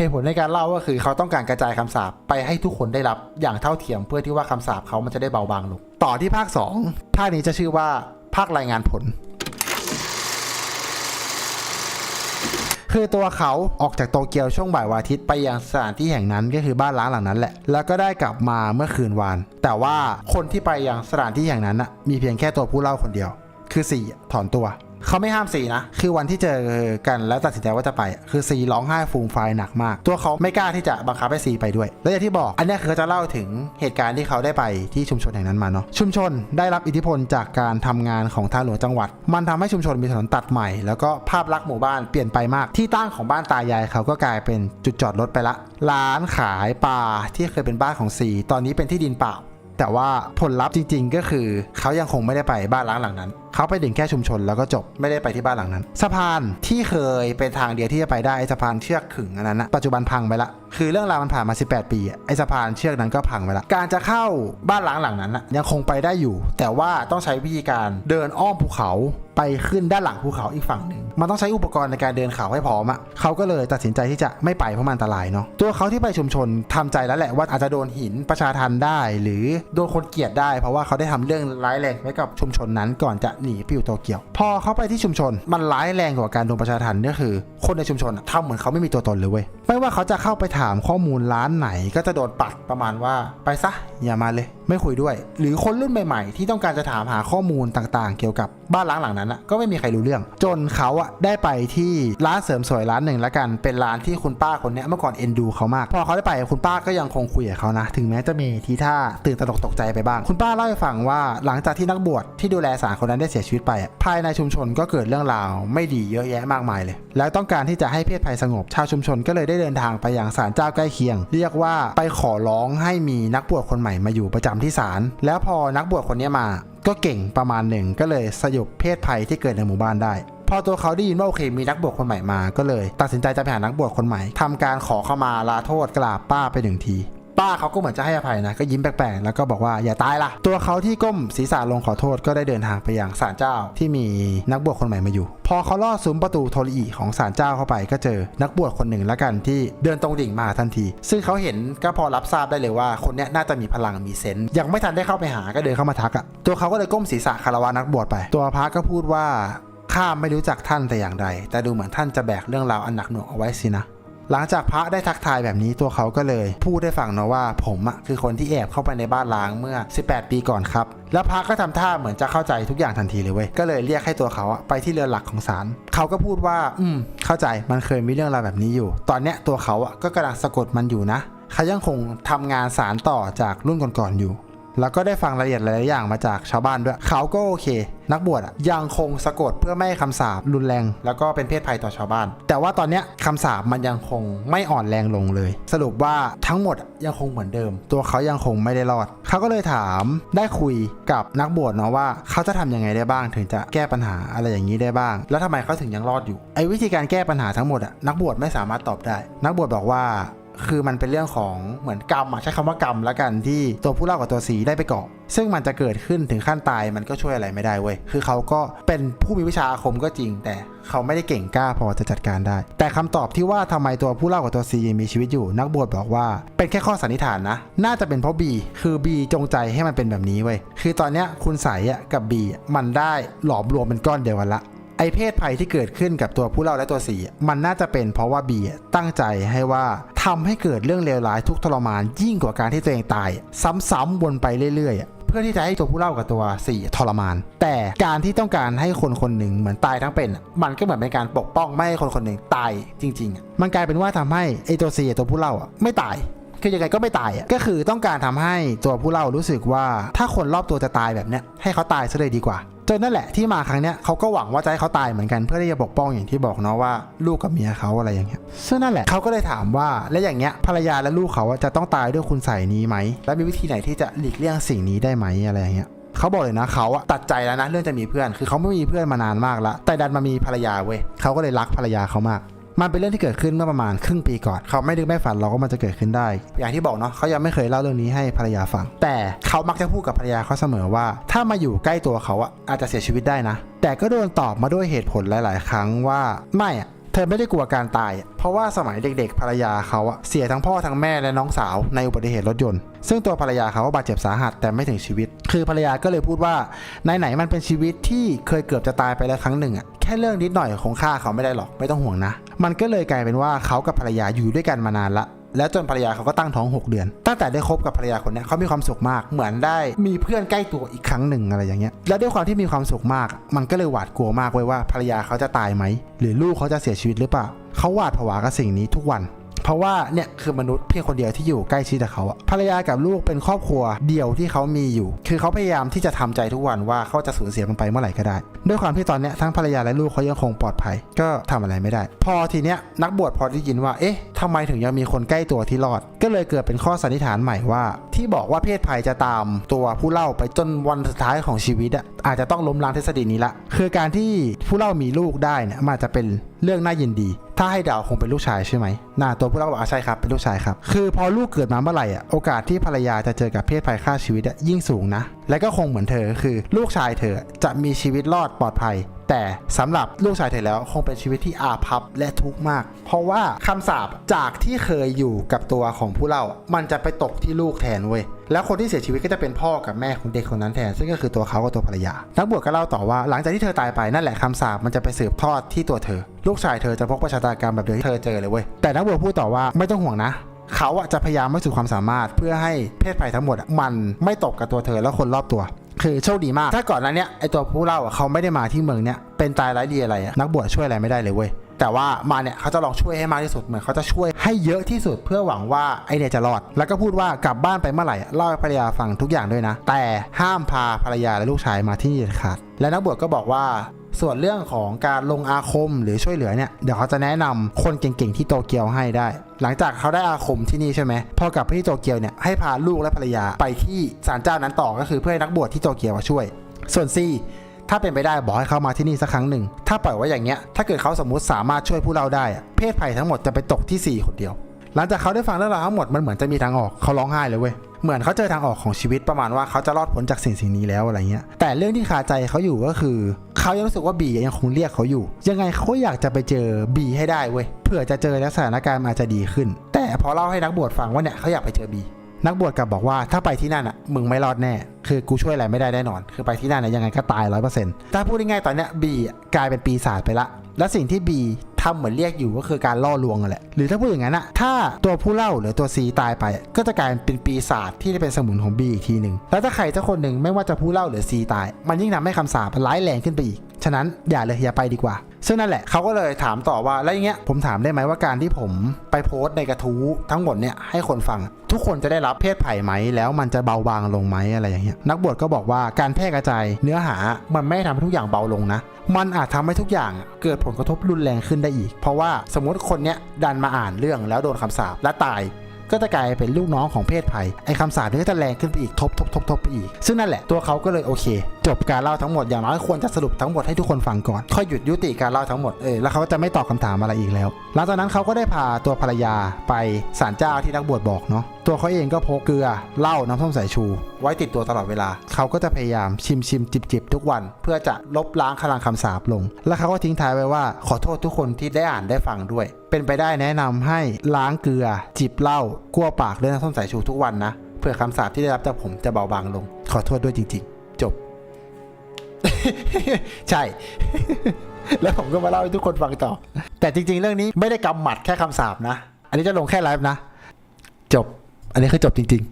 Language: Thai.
เหตุผลในการเล่าก็คือเขาต้องการกระจายคำสาปไปให้ทุกคนได้รับอย่างเท่าเทียมเพื่อที่ว่าคำสาปเขามันจะได้เบาบางลง ต่อที่ภาค 2 ภาคนี้จะชื่อว่าภาครายงานผล คือตัวเขาออกจากโตเกียวช่วงบ่ายวันอาทิตย์ไปยังสถานที่แห่งนั้นก็คือบ้านล้างหลังนั้นแหละ แล้วก็ได้กลับมาเมื่อคืนวาน แต่ว่าคนที่ไปยังสถานที่แห่งนั้นนะมีเพียงแค่ตัวผู้เล่าคนเดียว คือสี่ถอนตัว เขาไม่ห้ามสีนะ คือวันที่เจอกันแล้วตัดสินใจว่าจะไป คือซีร้องไห้ฟูมไฟหนักมาก ตัวเขาไม่กล้าที่จะบังคับให้ซีไปด้วย และอย่างที่บอก อันนี้คือจะเล่าถึงเหตุการณ์ที่เขาได้ไปที่ชุมชนแห่งนั้นมาเนาะ ชุมชนได้รับอิทธิพลจากการทำงานของทางหลวงจังหวัด มันทำให้ชุมชนมีถนนตัดใหม่ แล้วก็ภาพลักษณ์หมู่บ้านเปลี่ยนไปมาก ที่ตั้งของบ้านตายายเขาก็กลายเป็นจุดจอดรถไปละ ร้านขายปลาที่เคยเป็นบ้านของซี ตอนนี้เป็นที่ดินเปล่า แต่ว่าผลลัพธ์จริง ๆ ก็คือเขายังคงไม่ได้ไปบ้านล้างหลังนั้น เขาไปถึงแค่ชุมชนแล้วก็จบไม่ได้ไปที่บ้านหลังนั้น สะพานที่เคยเป็นทางเดียวที่จะไปได้ไอสะพานเชือกขึงอันนั้นนะปัจจุบันพังไปละ คือเรื่องราวมันผ่านมา 18 ปีไอ้สะพานเชือกนั้นก็พังไปละ การจะเข้าบ้านล้างหลังนั้นนะยังคงไปได้อยู่ แต่ว่าต้องใช้วิธีการเดินอ้อมภูเขาไปขึ้นด้านหลังภูเขาอีกฝั่งหนึ่ง มันต้องใช้อุปกรณ์ในการเดินเขาให้พร้อมอะเขาก็เลยตัดสินใจที่จะไม่ไปเพราะมันอันตรายเนาะตัวเขาที่ไปชุมชนทำใจแล้วแหละว่าอาจจะโดนหินประชาทันได้ หรือโดนคนเกลียดได้ เพราะว่าเขาได้ทำเรื่องร้ายแรงไว้กับชุมชนนั้นก่อนจะหนีไปอยู่โตเกียว พอเขาไปที่ชุมชนมันร้ายแรงกว่าการโดนประชาทันก็คือ คนในชุมชนอะทำเหมือนเขาไม่มีตัวตนเลยเว้ยไม่ว่าเขาจะเข้าไปถามข้อมูลร้านไหน ก็จะโดนปัดประมาณว่าไปซะอย่ามาเลย ไม่คุยด้วย หรือคนรุ่นใหม่ๆที่ต้องการจะถามหาข้อมูลต่างๆ เกี่ยวกับบ้านล้างหลังนั้นก็ไม่มีใครรู้เรื่อง จนเขาอะได้ไปที่ร้านเสริมสวยร้านหนึ่งแล้วกัน เป็นร้านที่คุณป้าคนนี้เมื่อก่อนเอ็นดูเขามาก พอเขาได้ไปคุณป้าก็ยังคงคุยกับเขานะ ถึงแม้จะมีทีท่าตื่นตระหนกตกใจไปบ้าง คุณป้าเล่าให้ฟังว่าหลังจากที่นักบวชที่ดูแลสารคนนั้นได้เสียชีวิตไป ภายในชุมชนก็เกิดเรื่องราวไม่ดีเยอะแยะมากมายเลย แล้วต้องการที่จะให้เพศภัยสงบ ชาวชุมชนก็เลยได้เดินทางไปยังศาลเจ้าใกล้เคียง เรียกว่าไปขอร้องให้มีนักบวชคนใหม่มาอยู่ประจำที่ศาล แล้วพอนักบวชคนนี้มาก็เก่งประมาณหนึ่งก็เลยสยบเพศภัยที่เกิดในหมู่บ้านได้ พอตัวเขาได้ยินว่าโอเคมีนักบวชคนใหม่มาก็เลย ตัดสินใจจะไปหานักบวชคนใหม่ทำการขอเข้ามาลาโทษกราบป้าไปหนึ่งทีป้าเขาก็เหมือนจะให้อภัยนะก็ยิ้มแปลกๆแล้วก็บอกว่าอย่าตายล่ะ ตัวเขาที่ก้มศีรษะลงขอโทษก็ได้เดินทางไปยังศาลเจ้าที่มีนักบวชคนใหม่มาอยู่ พอเขาลอดซุ้มประตูโทริอิของศาลเจ้าเข้าไปก็เจอนักบวชคนหนึ่งแล้วกันที่เดินตรงดิ่งมาทันที ซึ่งเขาเห็นก็พอรับทราบได้เลยว่า คนนี้น่าจะมีพลังมีเซนส์ยังไม่ทันได้เข้าไปหาก็เดินเข้ามาทักอะตัวเขาก็เลยก้มศีรษะคารวะนักบวชไป ตัวพระก็พูดว่า ข้าไม่รู้จักท่านแต่อย่างใด แต่ดูเหมือนท่านจะแบกเรื่องราวอันหนักหน่วงเอาไว้สินะ หลังจากพระได้ทักทายแบบนี้ตัวเขาก็เลยพูดได้ฟังนะว่าผมอะคือคนที่แอบเข้าไปในบ้านล้างเมื่อ 18 ปีก่อนครับ แล้วพระก็ทำท่าเหมือนจะเข้าใจทุกอย่างทันทีเลยเว้ย ก็เลยเรียกให้ตัวเขาอะไปที่เรือนหลักของศาล เขาก็พูดว่า อืม เข้าใจ มันเคยมีเรื่องราวแบบนี้อยู่ ตอนเนี้ยตัวเขาอะก็กำลังสะกดมันอยู่นะเขายังคงทำงานสารต่อจากรุ่นก่อนๆอยู่ แล้วก็ได้ฟังรายละเอียดหลายๆอย่างมาจากชาวบ้านด้วย เขาก็โอเค นักบวชยังคงสะกดเพื่อไม่ให้คำสาปรุนแรง แล้วก็เป็นเพศภัยต่อชาวบ้าน แต่ว่าตอนนี้คำสาปมันยังคงไม่อ่อนแรงลงเลย สรุปว่าทั้งหมดยังคงเหมือนเดิม ตัวเขายังคงไม่ได้รอด เขาก็เลยถามได้คุยกับนักบวชเนาะว่าเขาจะทำยังไงได้บ้าง ถึงจะแก้ปัญหาอะไรอย่างนี้ได้บ้าง แล้วทำไมเขาถึงยังรอดอยู่ไอ้วิธีการแก้ปัญหาทั้งหมดอะนักบวชไม่สามารถตอบได้ นักบวชบอกว่า คือมันเป็นเรื่องของเหมือนกรรมใช้คำว่ากรรมแล้วกันที่ตัวผู้เล่ากับตัวสีได้ไปเกาะซึ่งมันจะเกิดขึ้นถึงขั้นตายมันก็ช่วยอะไรไม่ได้เว้ย คือเขาก็เป็นผู้มีวิชาอาคมก็จริง แต่เขาไม่ได้เก่งกล้าพอจะจัดการได้ แต่คำตอบที่ว่าทำไมตัวผู้เล่ากับตัวซียังมีชีวิตอยู่ นักบวชบอกว่า เป็นแค่ข้อสันนิษฐานนะ น่าจะเป็นเพราะบีคือบีจงใจให้มันเป็นแบบนี้เว้ย คือตอนเนี้ยคุณใสอะกับบีมันได้หลอมรวมเป็นก้อนเดียวกันละ ไอเพศภัยที่เกิดขึ้นกับตัวผู้เล่าและตัวสี มันน่าจะเป็นเพราะว่าบีตั้งใจให้ว่าทำให้เกิดเรื่องเลวร้ายทุกทรมานยิ่งกว่าการที่ตัวเองตาย ซ้ำๆวนไปเรื่อยๆ เพื่อที่จะให้ตัวผู้เล่ากับตัวสี่ทรมาน แต่การที่ต้องการให้คนคนหนึ่งเหมือนตายทั้งเป็น มันก็เหมือนเป็นการปกป้องไม่ให้คนคนหนึ่งตายจริง ๆ มันกลายเป็นว่าทำให้ไอตัวสี่ตัวผู้เล่าไม่ตายคือยังไงก็ไม่ตายอะ ก็คือต้องการทำให้ตัวผู้เล่ารู้สึกว่า ถ้าคนรอบตัวจะตายแบบเนี้ยให้เขาตายซะเลยดีกว่า จนนั่นแหละที่มาครั้งเนี้ยเขาก็หวังว่าจะให้เขาตายเหมือนกันเพื่อที่จะปกป้องอย่างที่บอกเนาะว่าลูกกับเมียเขาอะไรอย่างเงี้ยซึ่งนั่นแหละเขาก็เลยถามว่าและอย่างเงี้ยภรรยาและลูกเขาจะต้องตายด้วยคุณใส่นี้ไหมและมีวิธีไหนที่จะหลีกเลี่ยงสิ่งนี้ได้ไหมอะไรอย่างเงี้ยเขาบอกเลยนะเขาอะตัดใจแล้วนะเรื่องจะมีเพื่อนคือเขาไม่มีเพื่อนมานานมากละแต่ดันมามีภรรยาเว้ยเขาก็เลยรักภรรยาเขามาก มันเป็นเรื่องที่เกิดขึ้นเมื่อประมาณครึ่งปีก่อน เขาไม่นึกไม่ฝันเราก็มันจะเกิดขึ้นได้ อย่างที่บอกเนาะเขายังไม่เคยเล่าเรื่องนี้ให้ภรรยาฟัง แต่เขามักจะพูดกับภรรยาเขาเสมอว่า ถ้ามาอยู่ใกล้ตัวเขาอะอาจจะเสียชีวิตได้นะ แต่ก็โดนตอบมาด้วยเหตุผลหลาย ๆ ครั้งว่าไม่อะเธอไม่ได้กลัวการตาย เพราะว่าสมัยเด็กๆ ภรรยาเขาอะเสียทั้งพ่อทั้งแม่และน้องสาวในอุบัติเหตุรถยนต์ ซึ่งตัวภรรยาเขาบาดเจ็บสาหัสแต่ไม่ถึงชีวิต คือภรรยาก็เลยพูดว่าไหนๆมันเป็นชีวิตที่เคยเกือบจะตายไปแล้วครั้งหนึ่งอะแค่เรื่องนิดหน่อยคงฆ่าเขาไม่ได้หรอกไม่ต้องห่วงนะ มันก็เลยกลายเป็นว่าเขากับภรรยาอยู่ด้วยกันมานานละแล้วจนภรรยาเขาก็ตั้งท้อง 6 เดือน ตั้งแต่ได้คบกับภรรยาคนนี้เขามีความสุขมาก เหมือนได้มีเพื่อนใกล้ตัวอีกครั้งหนึ่งอะไรอย่างเงี้ย แล้วด้วยความที่มีความสุขมาก มันก็เลยหวาดกลัวมากเว้ยว่าภรรยาเขาจะตายไหม หรือลูกเขาจะเสียชีวิตหรือเปล่า เขาหวาดผวากับสิ่งนี้ทุกวัน เพราะว่าเนี่ยคือมนุษย์เพียงคนเดียวที่อยู่ใกล้ชิดกับเขาอะภรรยากับลูกเป็นครอบครัวเดียวที่เขามีอยู่ คือเขาพยายามที่จะทำใจทุกวันว่าเขาจะสูญเสียมันไปเมื่อไหร่ก็ได้ ด้วยความที่ตอนเนี้ยทั้งภรรยาและลูกเขายังคงปลอดภัย ก็ทำอะไรไม่ได้ พอทีเนี้ยนักบวชพอได้ยินว่าเอ๊ะทำไมถึงยังมีคนใกล้ตัวที่รอด ก็เลยเกิดเป็นข้อสันนิษฐานใหม่ว่า ที่บอกว่าเพศภัยจะตามตัวผู้เล่าไปจนวันสุดท้ายของชีวิตอะอาจจะต้องล้มล้างทฤษฎีนี้ละคือการที่ผู้เล่ามีลูกได้เนี่ยมันจะเป็น เรื่องน่ายินดี ถ้าให้เดาคงเป็นลูกชายใช่ไหมน่าตัวผู้เล่าบอกอะใช่ครับ เป็นลูกชายครับ คือพอลูกเกิดมาเมื่อไหร่อะ โอกาสที่ภรรยาจะเจอกับเพศภัยฆ่าชีวิตอะยิ่งสูงนะ และก็คงเหมือนเธอคือลูกชายเธอจะมีชีวิตรอดปลอดภัย แต่สำหรับลูกชายเธอแล้วคงเป็นชีวิตที่อาภัพและทุกข์มาก เพราะว่าคำสาปจากที่เคยอยู่กับตัวของผู้เล่า มันจะไปตกที่ลูกแทนเว้ยแล้วคนที่เสียชีวิตก็จะเป็นพ่อกับแม่ของเด็กคนนั้นแทนซึ่งก็คือตัวเขากับตัวภรรยา นักบวชก็เล่าต่อว่าหลังจากที่เธอตายไปนั่นแหละคำสาปมันจะไปสืบทอดที่ตัวเธอ ลูกชายเธอจะพบประชาตากรรมแบบเดียวที่เธอเจอเลยเว้ยแต่นักบวชพูดต่อว่าไม่ต้องห่วงนะ เขาอะจะพยายามไม่สุดความสามารถ เพื่อให้เพศภัยทั้งหมดมันไม่ตกกับตัวเธอและคนรอบตัวคือโชคดีมาก ถ้าก่อนหนั้นเนี้ยไอตัวผู้เล่าอะเขาไม่ได้มาที่เมืองเนี้ยเป็นตายร้ายดีอะไรอะนักบวชช่วยอะไรไม่ได้เลยเว้ยแต่ว่ามาเนี่ยเขาจะลองช่วยให้มากที่สุดเหมือนเขาจะช่วยให้เยอะที่สุดเพื่อหวังว่าไอเนี่ยจะรอด แล้วก็พูดว่ากลับบ้านไปเมื่อไหร่เล่าให้ภรรยาฟังทุกอย่างด้วยนะ แต่ห้ามพาภรรยาและลูกชายมาที่นี่เด็ดขาดและนักบวชก็บอกว่า ส่วนเรื่องของการลงอาคมหรือช่วยเหลือเนี่ยเดี๋ยวเขาจะแนะนำคนเก่งๆที่โตเกียวให้ได้ หลังจากเขาได้อาคมที่นี่ใช่ไหมพอกลับไปที่โตเกียวเนี่ยให้พาลูกและภรรยาไปที่ศาลเจ้านั้นต่อก็คือเพื่อให้นักบวชที่โตเกียวมาช่วย ส่วนซีถ้าเป็นไปได้บอกให้เขามาที่นี่สักครั้งหนึ่ง ถ้าปล่อยไว้อย่างเงี้ย ถ้าเกิดเขาสมมติสามารถช่วยผู้เราได้อะเพศภัยทั้งหมดจะไปตกที่สี่คนเดียว หลังจากเขาได้ฟังเรื่องราวทั้งหมดมันเหมือนจะมีทางออกเขาร้องไห้เลยเว้ย เหมือนเขาเจอทางออกของชีวิตประมาณว่าเขาจะรอดพ้นจากสิ่งสิ่งนี้แล้วอะไรเงี้ย แต่เรื่องที่คาใจเขาอยู่ก็คือ เขายังรู้สึกว่าบียังคงเรียกเขาอยู่ ยังไงเขาอยากจะไปเจอบีให้ได้เว้ยเผื่อจะเจอแล้วสถานการณ์อาจจะดีขึ้น แต่พอเล่าให้นักบวชฟังว่าเนี่ยเขาอยากไปเจอบีนักบวชกลับบอกว่าถ้าไปที่นั่นอะมึงไม่รอดแน่ คือกูช่วยอะไรไม่ได้แน่นอน คือไปที่นั่นนะยังไงก็ตายร้อยเปอร์เซ็นต์ถ้าพูดง่ายๆตอนเนี้ยบีกลายเป็นปีศาจไปละ และสิ่งที่บี ทำเหมือนเรียกอยู่ก็คือการล่อลวงกันแหละหรือถ้าพูดอย่างนั้นอะถ้าตัวผู้เล่าหรือตัวซีตายไป ก็จะกลายเป็นปีศาจที่ได้เป็นสมุนของบีอีกทีหนึ่งแล้วถ้าใครสักคนหนึ่งไม่ว่าจะผู้เล่าหรือซีตาย มันยิ่งทำให้คำสาปร้ายแรงขึ้นไปอีกฉะนั้นอย่าเลยอย่าไปดีกว่า ซึ่งนั่นแหละเขาก็เลยถามต่อว่าแล้วอย่างเงี้ยผมถามได้ไหมว่าการที่ผมไปโพสต์ในกระทู้ทั้งหมดเนี่ยให้คนฟัง ทุกคนจะได้รับเพศไผ่ไหม แล้วมันจะเบาบางลงไหมอะไรอย่างเงี้ยนักบวชก็บอกว่าการแพร่กระจายเนื้อหามันไม่ได้ทำให้ทุกอย่างเบาลงนะ มันอาจทำให้ทุกอย่างเกิดผลกระทบรุนแรงขึ้นได้อีก เพราะว่าสมมติคนเนี้ยดันมาอ่านเรื่องแล้วโดนคำสาปและตาย ก็จะกลายเป็นลูกน้องของเพศภัยไอ้คำสาปนี้ก็จะแรงขึ้นไปอีกทบทบทบทบไปอีก ซึ่งนั่นแหละตัวเขาก็เลยโอเค จบการเล่าทั้งหมดอย่างน้อยควรจะสรุปทั้งหมดให้ทุกคนฟังก่อนค่อยหยุดยุติการเล่าทั้งหมดเออแล้วเขาก็จะไม่ตอบคำถามอะไรอีกแล้ว หลังจากนั้นเขาก็ได้พาตัวภรรยาไปศาลเจ้าที่นักบวชบอกเนาะตัวเขาเองก็พกเกลือเหล้าน้ำส้มสายชู ไว้ติดตัวตลอดเวลา เขาก็จะพยายามชิมชิมจิบจิบทุกวัน เพื่อจะลบล้างพลังคำสาปลง แล้วเขาก็ทิ้งท้ายไว้ว่าขอโทษทุกคนที่ได้อ่านได้ฟังด้วย เป็นไปได้แนะนำให้ล้างเกลือ จิบเหล้ากลัวปากด้วยน้ำส้มสายชูทุกวันนะเพื่อคำสาปที่ได้รับจากผมจะเบาบางลง ขอโทษด้วยจริง ๆ จบ ใช่ แล้วผมก็มาเล่าให้ทุกคนฟังต่อ แต่จริง ๆ เรื่องนี้ไม่ได้กำหมัดแค่คำสาปนะ อันนี้จะลงแค่ไลฟ์นะ จบ อันนี้คือจบจริง